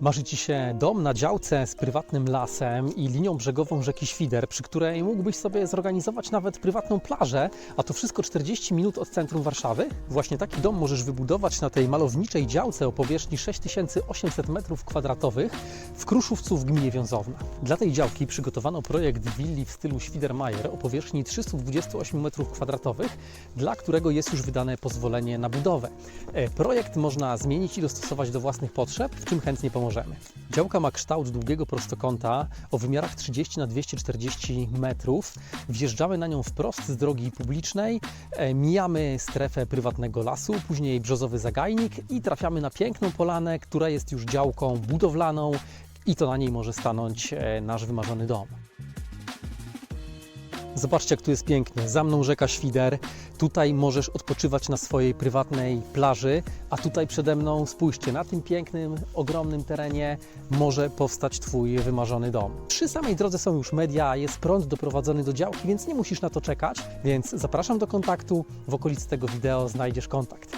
Marzy Ci się dom na działce z prywatnym lasem i linią brzegową rzeki Świder, przy której mógłbyś sobie zorganizować nawet prywatną plażę, a to wszystko 40 minut od centrum Warszawy? Właśnie taki dom możesz wybudować na tej malowniczej działce o powierzchni 6800 m2 w Kruszówcu w gminie Wiązowna. Dla tej działki przygotowano projekt willi w stylu Świdermajer o powierzchni 328 m2, dla którego jest już wydane pozwolenie na budowę. E, Projekt można zmienić i dostosować do własnych potrzeb, w czym chętnie pomożemy. Działka ma kształt długiego prostokąta o wymiarach 30 na 240 metrów. Wjeżdżamy na nią wprost z drogi publicznej, e, mijamy strefę prywatnego lasu, później brzozowy zagajnik i trafiamy na piękną polanę, która jest już działką budowlaną i to na niej może stanąć e, nasz wymarzony dom. Zobaczcie, jak tu jest pięknie. Za mną rzeka Świder. Tutaj możesz odpoczywać na swojej prywatnej plaży, a tutaj przede mną, spójrzcie, na tym pięknym, ogromnym terenie może powstać Twój wymarzony dom. Przy samej drodze są już media, jest prąd doprowadzony do działki, więc nie musisz na to czekać. Więc zapraszam do kontaktu. W okolicy tego wideo znajdziesz kontakt.